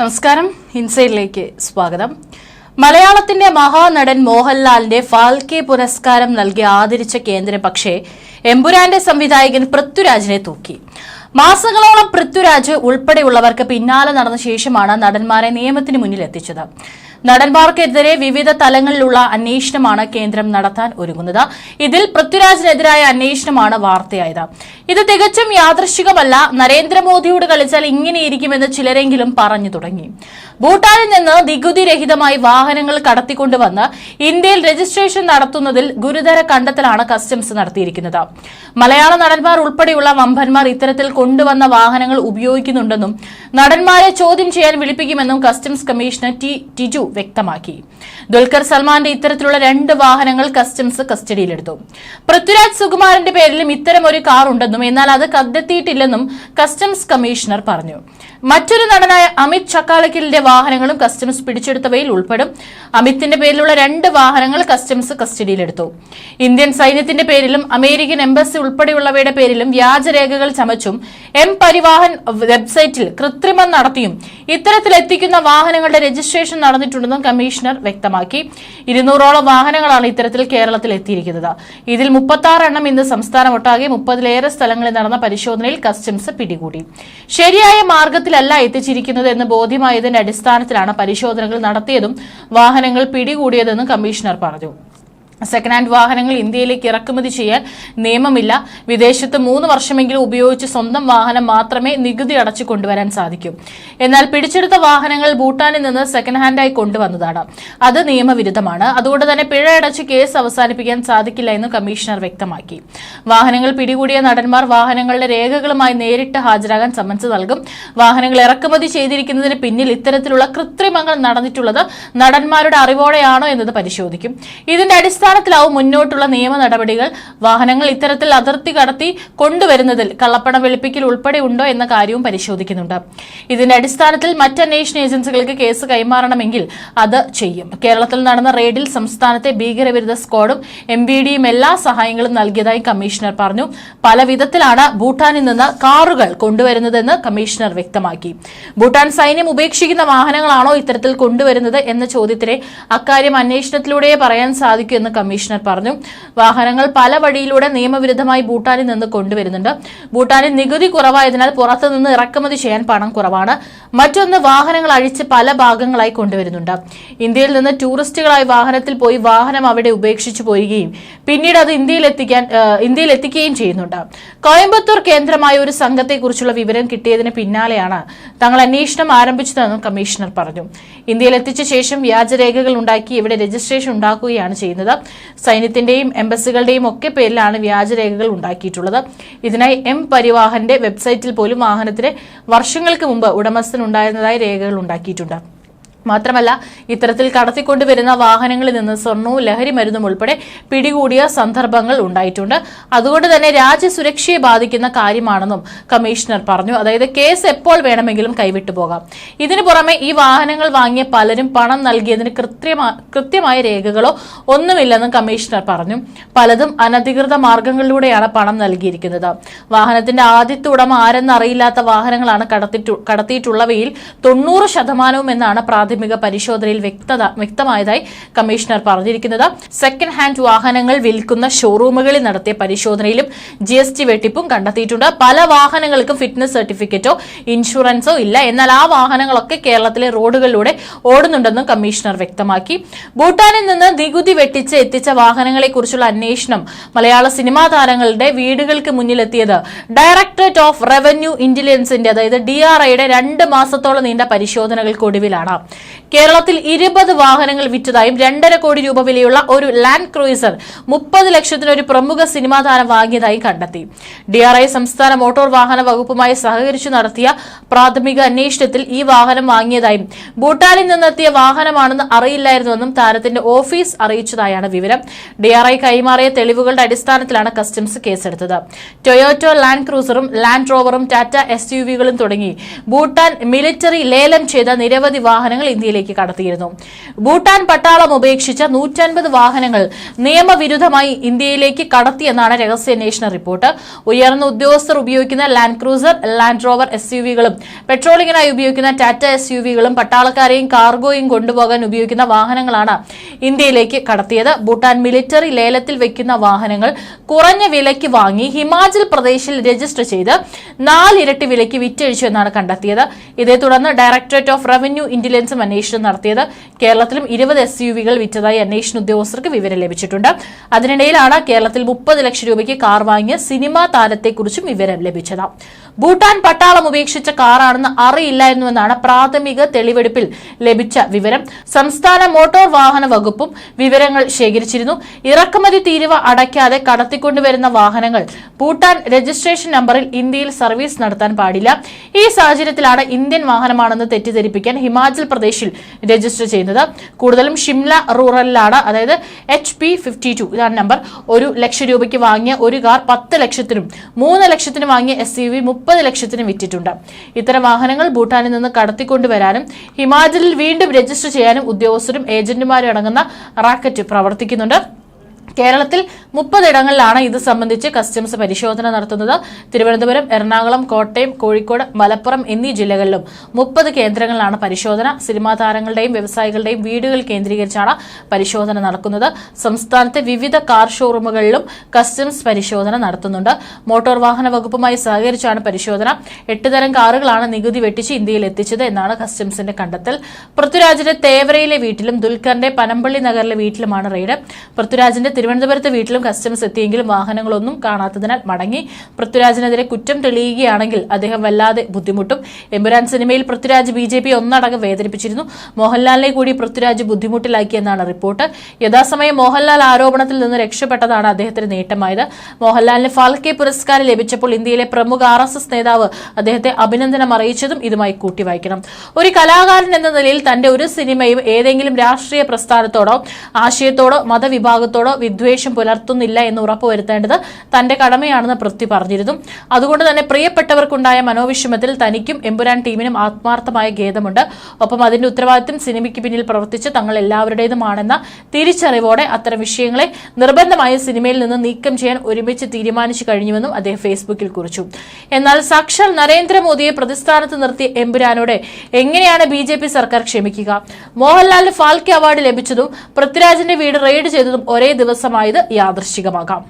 നമസ്കാരം. ഇൻസൈഡിലേക്ക് സ്വാഗതം. മലയാളത്തിന്റെ മഹാനടൻ മോഹൻലാലിന്റെ ഫാൽക്കെ പുരസ്കാരം നൽകി ആദരിച്ച കേന്ദ്രം പക്ഷേ എമ്പുരാന്റെ സംവിധായകൻ പൃഥ്വിരാജിനെ തൂക്കി. മാസങ്ങളോളം പൃഥ്വിരാജ് ഉൾപ്പെടെയുള്ളവർക്ക് പിന്നാലെ നടന്ന ശേഷമാണ് നടന്മാരെ നിയമത്തിന് മുന്നിൽ എത്തിച്ചത് നടന്മാർക്കെതിരെ വിവിധ തലങ്ങളിലുള്ള അന്വേഷണമാണ് കേന്ദ്രം നടത്താൻ ഒരുങ്ങുന്നത്. ഇതിൽ പൃഥ്വിരാജിനെതിരായ അന്വേഷണമാണ് വാർത്തയായത്. ഇത് തികച്ചും യാദൃശികമല്ല നരേന്ദ്രമോദിയോട് കളിച്ചാൽ ഇങ്ങനെയിരിക്കുമെന്ന് ചിലരെങ്കിലും പറഞ്ഞു തുടങ്ങി. ഭൂട്ടാനിൽ നിന്ന് നികുതി രഹിതമായി വാഹനങ്ങൾ കടത്തിക്കൊണ്ടുവന്ന് ഇന്ത്യയിൽ രജിസ്ട്രേഷൻ നടത്തുന്നതിൽ ഗുരുതര കണ്ടെത്തലാണ് കസ്റ്റംസ് നടത്തിയിരിക്കുന്നത്. മലയാള നടന്മാർ ഉൾപ്പെടെയുള്ള വമ്പന്മാർ ഇത്തരത്തിൽ കൊണ്ടുവന്ന വാഹനങ്ങൾ ഉപയോഗിക്കുന്നുണ്ടെന്നും നടന്മാരെ ചോദ്യം ചെയ്യാൻ വിളിപ്പിക്കുമെന്നും കസ്റ്റംസ് കമ്മീഷണർ ടി ടിജു വ്യക്തമാക്കി. ദുൽഖർ സൽമാന്റെ ഇത്തരത്തിലുള്ള രണ്ട് വാഹനങ്ങൾ കസ്റ്റംസ് കസ്റ്റഡിയിലെടുത്തു പൃഥ്വിരാജ് സുകുമാരന്റെ പേരിലും ഇത്തരം ഒരു കാർ ഉണ്ടെന്നും എന്നാൽ അത് കണ്ടെത്തിയിട്ടില്ലെന്നും കസ്റ്റംസ് കമ്മീഷണർ പറഞ്ഞു. മറ്റൊരു നടനായ അമിത് ചക്കാലക്കലിന്റെ വാഹനങ്ങളും കസ്റ്റംസ് പിടിച്ചെടുത്തവയിൽ ഉൾപ്പെടും. അമിത്തിന്റെ പേരിലുള്ള രണ്ട് വാഹനങ്ങൾ കസ്റ്റംസ് കസ്റ്റഡിയിലെടുത്തു ഇന്ത്യൻ സൈന്യത്തിന്റെ പേരിലും അമേരിക്കൻ എംബസി ഉൾപ്പെടെയുള്ളവയുടെ പേരിലും വ്യാജരേഖകൾ ചമച്ചും എം പരിവാഹൻ വെബ്സൈറ്റിൽ കൃത്രിമം നടത്തിയും ഇത്തരത്തിൽ എത്തിക്കുന്ന വാഹനങ്ങളുടെ രജിസ്ട്രേഷൻ നടന്നിട്ടുണ്ടെന്നും കമ്മീഷണർ വ്യക്തമാക്കി. ഇരുന്നൂറോളം വാഹനങ്ങളാണ് ഇത്തരത്തിൽ കേരളത്തിൽ എത്തിയിരിക്കുന്നത്. ഇതിൽ മുപ്പത്തി എണ്ണം ഇന്ന് സംസ്ഥാനമൊട്ടാകെ മുപ്പതിലേറെ സ്ഥലങ്ങളിൽ നടന്ന പരിശോധനയിൽ കസ്റ്റംസ് പിടികൂടി. ശരിയായ മാർഗത്തിലല്ല എത്തിച്ചിരിക്കുന്നത് എന്ന് ബോധ്യമായതിന്റെ അടിസ്ഥാനത്തിലാണ് പരിശോധനകൾ നടത്തിയതും വാഹനങ്ങൾ പിടികൂടിയതെന്ന് കമ്മീഷണർ പറഞ്ഞു സെക്കൻഡ് ഹാൻഡ് വാഹനങ്ങൾ ഇന്ത്യയിലേക്ക് ഇറക്കുമതി ചെയ്യാൻ നിയമമില്ല. വിദേശത്ത് മൂന്ന് വർഷമെങ്കിലും ഉപയോഗിച്ച് സ്വന്തം വാഹനം മാത്രമേ നികുതി അടച്ചു കൊണ്ടുവരാൻ സാധിക്കൂ. എന്നാൽ പിടിച്ചെടുത്ത വാഹനങ്ങൾ ഭൂട്ടാനിൽ നിന്ന് സെക്കൻഡ് ഹാൻഡായി കൊണ്ടുവന്നതാണ്. അത് നിയമവിരുദ്ധമാണ്. അതുകൊണ്ട് തന്നെ പിഴ അടച്ച് കേസ് അവസാനിപ്പിക്കാൻ സാധിക്കില്ല എന്ന് കമ്മീഷണർ വ്യക്തമാക്കി. വാഹനങ്ങൾ പിടികൂടിയ നടന്മാർ വാഹനങ്ങളുടെ രേഖകളുമായി നേരിട്ട് ഹാജരാകാൻ സമ്മൻസ് നൽകും. വാഹനങ്ങൾ ഇറക്കുമതി ചെയ്തിരിക്കുന്നതിന് പിന്നിൽ ഇത്തരത്തിലുള്ള കൃത്രിമങ്ങൾ നടന്നിട്ടുള്ളത് നടന്മാരുടെ അറിവോടെയാണോ എന്നത് പരിശോധിക്കും. ഇതിന്റെ അടിസ്ഥാനത്തിലാവും മുന്നോട്ടുള്ള നിയമ നടപടികൾ. വാഹനങ്ങൾ ഇത്തരത്തിൽ അതിർത്തി കടത്തി കൊണ്ടുവരുന്നതിൽ കള്ളപ്പണം വെളുപ്പിക്കൽ ഉൾപ്പെടെ ഉണ്ടോ എന്ന കാര്യവും പരിശോധിക്കുന്നുണ്ട്. ഇതിന്റെ അടിസ്ഥാനത്തിൽ മറ്റ് അന്വേഷണ ഏജൻസികൾക്ക് കേസ് കൈമാറണമെങ്കിൽ അത് ചെയ്യും. കേരളത്തിൽ നടന്ന റെയ്ഡിൽ സംസ്ഥാനത്തെ ഭീകരവിരുദ്ധ സ്ക്വാഡും എം ബി ഡിയും എല്ലാ സഹായങ്ങളും നൽകിയതായി കമ്മീഷണർ പറഞ്ഞു. പല വിധത്തിലാണ് ഭൂട്ടാനിൽ നിന്ന് കാറുകൾ കൊണ്ടുവരുന്നതെന്ന് കമ്മീഷണർ വ്യക്തമാക്കി. ഭൂട്ടാൻ സൈന്യം ഉപേക്ഷിക്കുന്ന വാഹനങ്ങളാണോ ഇത്തരത്തിൽ കൊണ്ടുവരുന്നത് എന്ന ചോദ്യത്തിന് അക്കാര്യം അന്വേഷണത്തിലൂടെ പറയാൻ സാധിക്കൂ എന്ന് കമ്മീഷണർ പറഞ്ഞു. വാഹനങ്ങൾ പല വഴിയിലൂടെ നിയമവിരുദ്ധമായി ഭൂട്ടാനിൽ നിന്ന് കൊണ്ടുവരുന്നുണ്ട്. ഭൂട്ടാനിൽ നികുതി കുറവായതിനാൽ പുറത്തുനിന്ന് ഇറക്കുമതി ചെയ്യാൻ പണം കുറവാണ്. മറ്റൊന്ന് വാഹനങ്ങൾ അഴിച്ച് പല ഭാഗങ്ങളായി കൊണ്ടുവരുന്നുണ്ട്. ഇന്ത്യയിൽ നിന്ന് ടൂറിസ്റ്റുകളായി വാഹനത്തിൽ പോയി വാഹനം അവിടെ ഉപേക്ഷിച്ചു പോയുകയും പിന്നീട് അത് ഇന്ത്യയിൽ എത്തിക്കാൻ ഇന്ത്യയിൽ എത്തിക്കുകയും ചെയ്യുന്നുണ്ട്. കോയമ്പത്തൂർ കേന്ദ്രമായ ഒരു സംഘത്തെക്കുറിച്ചുള്ള വിവരം കിട്ടിയതിന് പിന്നാലെയാണ് തങ്ങൾ അന്വേഷണം ആരംഭിച്ചതെന്നും കമ്മീഷണർ പറഞ്ഞു. ഇന്ത്യയിൽ എത്തിച്ച ശേഷം വ്യാജരേഖകൾ ഉണ്ടാക്കി ഇവിടെ രജിസ്ട്രേഷൻ ഉണ്ടാക്കുകയാണ് ചെയ്യുന്നത്. സൈന്യത്തിന്റെയും എംബസികളുടെയും ഒക്കെ പേരിലാണ് വ്യാജരേഖകൾ ഉണ്ടാക്കിയിട്ടുള്ളത്. ഇതിനായി എം പരിവാഹന്റെ വെബ്സൈറ്റിൽ പോലും വാഹനത്തിന് വർഷങ്ങൾക്ക് മുമ്പ് ഉടമസ്ഥനുണ്ടായിരുന്നതായി രേഖകൾ ഉണ്ടാക്കിയിട്ടുണ്ട്. മാത്രമല്ല ഇത്തരത്തിൽ കടത്തിക്കൊണ്ടുവരുന്ന വാഹനങ്ങളിൽ നിന്ന് സ്വർണവും ലഹരി മരുന്നും ഉൾപ്പെടെ പിടികൂടിയ സന്ദർഭങ്ങൾ ഉണ്ടായിട്ടുണ്ട്. അതുകൊണ്ട് തന്നെ രാജ്യസുരക്ഷയെ ബാധിക്കുന്ന കാര്യമാണെന്നും കമ്മീഷണർ പറഞ്ഞു. അതായത് കേസ് എപ്പോൾ വേണമെങ്കിലും കൈവിട്ടു പോകാം. ഇതിനു പുറമെ ഈ വാഹനങ്ങൾ വാങ്ങിയ പലരും പണം നൽകിയതിന് കൃത്യമായ രേഖകളോ ഒന്നുമില്ലെന്നും കമ്മീഷണർ പറഞ്ഞു. പലതും അനധികൃത മാർഗങ്ങളിലൂടെയാണ് പണം നൽകിയിരിക്കുന്നത്. വാഹനത്തിന്റെ ആദ്യത്തെ ഉടമ ആരെന്നറിയില്ലാത്ത വാഹനങ്ങളാണ് കടത്തിയിട്ടുള്ളവയിൽ തൊണ്ണൂറ് ശതമാനവും എന്നാണ് പ്രാഥമിക പരിശോധനയിൽ വ്യക്തത വ്യക്തമായതായി കമ്മീഷണർ പറഞ്ഞിരിക്കുന്നത്. സെക്കൻഡ് ഹാൻഡ് വാഹനങ്ങൾ വിൽക്കുന്ന ഷോറൂമുകളിൽ നടത്തിയ പരിശോധനയിലും ജി എസ് ടി വെട്ടിപ്പും കണ്ടെത്തിയിട്ടുണ്ട്. പല വാഹനങ്ങൾക്കും ഫിറ്റ്നസ് സർട്ടിഫിക്കറ്റോ ഇൻഷുറൻസോ ഇല്ല. എന്നാൽ ആ വാഹനങ്ങളൊക്കെ കേരളത്തിലെ റോഡുകളിലൂടെ ഓടുന്നുണ്ടെന്നും കമ്മീഷണർ വ്യക്തമാക്കി. ഭൂട്ടാനിൽ നിന്ന് നികുതി വെട്ടിച്ച് എത്തിച്ച വാഹനങ്ങളെക്കുറിച്ചുള്ള അന്വേഷണം മലയാള സിനിമാ താരങ്ങളുടെ വീടുകൾക്ക് മുന്നിലെത്തിയത്. ഡയറക്ടറേറ്റ് ഓഫ് റവന്യൂ ഇന്റലിജൻസിന്റെ അതായത് ഡി ആർ ഐയുടെ രണ്ട് മാസത്തോളം നീണ്ട പരിശോധനകൾക്കൊടുവിലാണ്. കേരളത്തിൽ ഇരുപത് വാഹനങ്ങൾ വിറ്റതായും രണ്ടര കോടി രൂപ വിലയുള്ള ഒരു ലാൻഡ് ക്രൂയിസർ മുപ്പത് ലക്ഷത്തിന് ഒരു പ്രമുഖ സിനിമാ താരം വാങ്ങിയതായി കണ്ടെത്തി. ഡിആർഐ സംസ്ഥാന മോട്ടോർ വാഹന വകുപ്പുമായി സഹകരിച്ചു നടത്തിയ പ്രാഥമിക അന്വേഷണത്തിൽ ഈ വാഹനം വാങ്ങിയതായും ഭൂട്ടാനിൽ നിന്നെത്തിയ വാഹനമാണെന്ന് അറിയില്ലായിരുന്നുവെന്നും താരത്തിന്റെ ഓഫീസ് അറിയിച്ചതായാണ് വിവരം. ഡിആർഐ കൈമാറിയ തെളിവുകളുടെ അടിസ്ഥാനത്തിലാണ് കസ്റ്റംസ് കേസെടുത്തത്. ടൊയോറ്റോ ലാൻഡ് ക്രൂസറും ലാൻഡ് റോവറും ടാറ്റ എസ് തുടങ്ങി. ഭൂട്ടാൻ മിലിറ്ററി ലേലം ചെയ്ത നിരവധി വാഹനങ്ങൾ ഇന്ത്യയിലേക്ക് കടത്തിയിരുന്നു. ഭൂട്ടാൻ പട്ടാളം ഉപേക്ഷിച്ച നൂറ്റൻപത് വാഹനങ്ങൾ നിയമവിരുദ്ധമായി ഇന്ത്യയിലേക്ക് കടത്തിയെന്നാണ് രഹസ്യാന്വേഷണ റിപ്പോർട്ട്. ഉയർന്ന ഉദ്യോഗസ്ഥർ ഉപയോഗിക്കുന്ന land cruiser land rover S U വികളും പെട്രോളിങ്ങിനായി ഉപയോഗിക്കുന്ന ടാറ്റ എസ് യു വികളും പട്ടാളക്കാരെയും കാർഗോയും കൊണ്ടുപോകാൻ ഉപയോഗിക്കുന്ന വാഹനങ്ങളാണ് ഇന്ത്യയിലേക്ക് കടത്തിയത്. ഭൂട്ടാൻ മിലിറ്ററി ലേലത്തിൽ വെക്കുന്ന വാഹനങ്ങൾ കുറഞ്ഞ വിലയ്ക്ക് വാങ്ങി ഹിമാചൽ പ്രദേശിൽ രജിസ്റ്റർ ചെയ്ത് നാലിരട്ടി വിലയ്ക്ക് വിറ്റഴിച്ചു എന്നാണ് കണ്ടെത്തിയത്. ഇതേ തുടർന്ന് ഡയറക്ടറേറ്റ് ഓഫ് റവന്യൂ ഇന്റലിജൻസും അന്വേഷണം നടത്തിയത് കേരളത്തിലും ഇരുപത് എസ് യു വികൾ വിറ്റതായി അന്വേഷണ ഉദ്യോഗസ്ഥർക്ക് വിവരം ലഭിച്ചിട്ടുണ്ട്. അതിനിടയിലാണ് കേരളത്തിൽ മുപ്പത് ലക്ഷം രൂപയ്ക്ക് കാർ വാങ്ങിയ സിനിമാ താരത്തെക്കുറിച്ചും വിവരം ലഭിച്ചത്. ഭൂട്ടാൻ പട്ടാളം ഉപേക്ഷിച്ച കാറാണെന്ന് അറിയില്ലായിരുന്നുവെന്നാണ് പ്രാഥമിക തെളിവെടുപ്പിൽ ലഭിച്ച വിവരം. സംസ്ഥാന മോട്ടോർ വാഹന വകുപ്പും വിവരങ്ങൾ ശേഖരിച്ചിരുന്നു. ഇറക്കുമതി തീരുവ അടയ്ക്കാതെ കടത്തിക്കൊണ്ടുവരുന്ന വാഹനങ്ങൾ ഭൂട്ടാൻ രജിസ്ട്രേഷൻ നമ്പറിൽ ഇന്ത്യയിൽ സർവീസ് നടത്താൻ പാടില്ല. ഈ സാഹചര്യത്തിലാണ് ഇന്ത്യൻ വാഹനമാണെന്ന് തെറ്റിദ്ധരിപ്പിക്കാൻ ഹിമാചൽ പ്രദേശിൽ രജിസ്റ്റർ ചെയ്യുന്നത്. കൂടുതലും ഷിംല റൂറലിലാണ്. അതായത് എച്ച് പി ഫിഫ്റ്റി ടു ഇതാണ് നമ്പർ. ഒരു ലക്ഷം രൂപയ്ക്ക് വാങ്ങിയ ഒരു കാർ പത്ത് ലക്ഷത്തിനും മൂന്ന് ലക്ഷത്തിനും വാങ്ങിയ എസ് യു വി മുപ്പത് ലക്ഷത്തിനും വിറ്റിട്ടുണ്ട്. ഇത്തരം വാഹനങ്ങൾ ഭൂട്ടാനിൽ നിന്ന് കടത്തിക്കൊണ്ടുവരാനും ഹിമാചലിൽ വീണ്ടും രജിസ്റ്റർ ചെയ്യാനും ഉദ്യോഗസ്ഥരും ഏജന്റുമാരും അടങ്ങുന്ന റാക്കറ്റ് പ്രവർത്തിക്കുന്നുണ്ട്. കേരളത്തിൽ മുപ്പതിടങ്ങളിലാണ് ഇത് സംബന്ധിച്ച് കസ്റ്റംസ് പരിശോധന നടത്തുന്നത്. തിരുവനന്തപുരം എറണാകുളം കോട്ടയം കോഴിക്കോട് മലപ്പുറം എന്നീ ജില്ലകളിലും മുപ്പത് കേന്ദ്രങ്ങളിലാണ് പരിശോധന. സിനിമാ താരങ്ങളുടെയും വ്യവസായികളുടെയും വീടുകൾ കേന്ദ്രീകരിച്ചാണ് പരിശോധന നടക്കുന്നത്. സംസ്ഥാനത്തെ വിവിധ കാർ ഷോറൂമുകളിലും കസ്റ്റംസ് പരിശോധന നടത്തുന്നുണ്ട്. മോട്ടോർ വാഹന വകുപ്പുമായി സഹകരിച്ചാണ് പരിശോധന. എട്ട് തരം കാറുകളാണ് നികുതി വെട്ടിച്ച് ഇന്ത്യയിൽ എത്തിച്ചത് എന്നാണ് കസ്റ്റംസിന്റെ കണ്ടെത്തൽ. പൃഥ്വിരാജിന്റെ തേവരയിലെ വീട്ടിലും ദുൽഖറിന്റെ പനമ്പള്ളി നഗറിലെ വീട്ടിലുമാണ് റെയ്ഡ്. പൃഥ്വിരാജിന്റെ തിരുവനന്തപുരത്തെ വീട്ടിലും കസ്റ്റംസ് എത്തിയെങ്കിലും വാഹനങ്ങളൊന്നും കാണാത്തതിനാൽ മടങ്ങി. പൃഥ്വിരാജിനെതിരെ കുറ്റം തെളിയുകയാണെങ്കിൽ അദ്ദേഹം വല്ലാതെ ബുദ്ധിമുട്ടും. എമ്പുരാൻ സിനിമയിൽ പൃഥ്വിരാജ് ബി ജെ പി ഒന്നടങ്കം വേദനിപ്പിച്ചിരുന്നു. മോഹൻലാലിനെ കൂടി പൃഥ്വിരാജ് ബുദ്ധിമുട്ടിലാക്കിയെന്നാണ് റിപ്പോർട്ട്. യഥാസമയം മോഹൻലാൽ ആരോപണത്തിൽ നിന്ന് രക്ഷപ്പെട്ടതാണ് അദ്ദേഹത്തിന് നേട്ടമായത്. മോഹൻലാലിന് ഫാൽക്കെ പുരസ്കാരം ലഭിച്ചപ്പോൾ ഇന്ത്യയിലെ പ്രമുഖ ആർ എസ് എസ് നേതാവ് അദ്ദേഹത്തെ അഭിനന്ദനം അറിയിച്ചതും ഇതുമായി കൂട്ടിവായിക്കണം. ഒരു കലാകാരൻ എന്ന നിലയിൽ തന്റെ ഒരു സിനിമയും ഏതെങ്കിലും രാഷ്ട്രീയ പ്രസ്ഥാനത്തോടോ ആശയത്തോടോ മതവിഭാഗത്തോടോ വിദ്വേഷം പുലർത്തുന്നില്ല എന്ന് ഉറപ്പുവരുത്തേണ്ടത് തന്റെ കടമയാണെന്ന് പൃഥ്വി പറഞ്ഞിരുന്നു. അതുകൊണ്ട് തന്നെ പ്രിയപ്പെട്ടവർക്കുണ്ടായ മനോവിഷമത്തിൽ തനിക്കും എമ്പുരാൻ ടീമിനും ആത്മാർത്ഥമായ ഖേദമുണ്ട്. ഒപ്പം അതിന്റെ ഉത്തരവാദിത്തം സിനിമയ്ക്ക് പിന്നിൽ പ്രവർത്തിച്ച് തങ്ങൾ എല്ലാവരുടേതുമാണെന്ന തിരിച്ചറിവോടെ അത്തരം വിഷയങ്ങളെ നിർബന്ധമായ സിനിമയിൽ നിന്ന് നീക്കം ചെയ്യാൻ ഒരുമിച്ച് തീരുമാനിച്ചു കഴിഞ്ഞുവെന്നും അദ്ദേഹം ഫേസ്ബുക്കിൽ കുറിച്ചു. എന്നാൽ സാക്ഷാൽ നരേന്ദ്രമോദിയെ പ്രതിസ്ഥാനത്ത് നിർത്തിയ എമ്പുരാനോടെ എങ്ങനെയാണ് ബി ജെ പി സർക്കാർ ക്ഷമിക്കുക? മോഹൻലാലിന് ഫാൽക്കെ അവാർഡ് ലഭിച്ചതും പൃഥ്വിരാജിന്റെ വീട് റെയ്ഡ് ചെയ്തതും ഒരേ ദിവസമായത് യാദൃശ്ചികമാകാം